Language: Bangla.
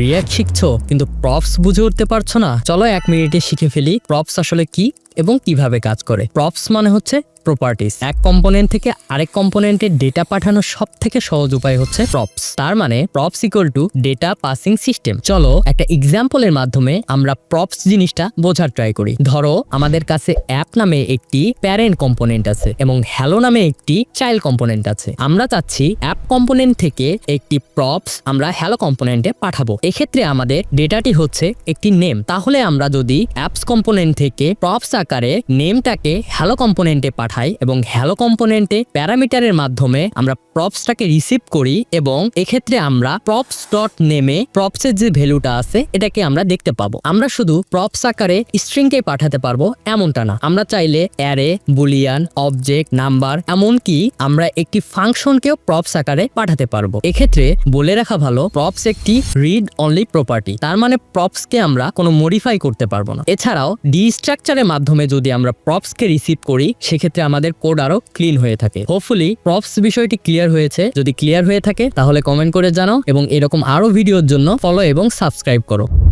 রিয়াক্ট শিখছো, কিন্তু প্রপস বুঝে উঠতে পারছ না। চলো এক মিনিটে শিখে ফেলি। প্রপস আসলে কি? এবং কীভাবে কাজ করে। প্রপস মানে হচ্ছে প্রপার্টিস এক কম্পোনেন্ট থেকে আরেক কম্পোনেন্টে ডেটা পাঠানোর সব থেকে সহজ উপায় হচ্ছে প্রপস তার মানে props equal to data passing system চলো একটা এক্সাম্পলের মাধ্যমে আমরা প্রপস জিনিসটা বোঝার ট্রাই করি। ধরো, আমাদের কাছে অ্যাপ নামে একটি প্যারেন্ট কম্পোনেন্ট আছে এবং হ্যালো নামে একটি চাইল্ড কম্পোনেন্ট আছে। আমরা চাচ্ছি অ্যাপ কম্পোনেন্ট থেকে একটি প্রপস আমরা হ্যালো কম্পোনেন্টে পাঠাবো। এক্ষেত্রে আমাদের ডেটাটি হচ্ছে একটি নেম তাহলে আমরা যদি অ্যাপস কম্পোনেন্ট থেকে প্রপস আকারে নেমটাকে হ্যালো কম্পোনেন্টে পাঠাই এবং হ্যালো কম্পোনেন্টে প্যারামিটারের মাধ্যমে আমরা প্রপসটাকে রিসিভ করি এবং এক্ষেত্রে আমরা প্রপস ডট নেমে প্রপসের যে ভ্যালুটা আছে, এটাকে আমরা দেখতে পাবো। আমরা শুধু প্রপস আকারে স্ট্রিংকে পাঠাতে পারব এমনটা না। আমরা চাইলে অ্যারে বুলিয়ান অবজেক্ট নাম্বার এমনকি আমরা একটি ফাংশনকেও প্রপস আকারে পাঠাতে পারব। এক্ষেত্রে বলে রাখা ভালো প্রপস একটি রিড অনলি প্রপার্টি তার মানে প্রপসকে আমরা কোনো মডিফাই করতে পারব না। এছাড়াও ডি স্ট্রাকচারের মাধ্যমে যদি আমরা প্রপসকে রিসিভ করি, সেক্ষেত্রে আমাদের কোড আরও ক্লিন হয়ে থাকে। হোপফুলি প্রপস বিষয়টি ক্লিয়ার হয়েছে। যদি ক্লিয়ার হয়ে থাকে, তাহলে কমেন্ট করে জানাও এবং এরকম আরও ভিডিওর জন্য ফলো এবং সাবস্ক্রাইব করো।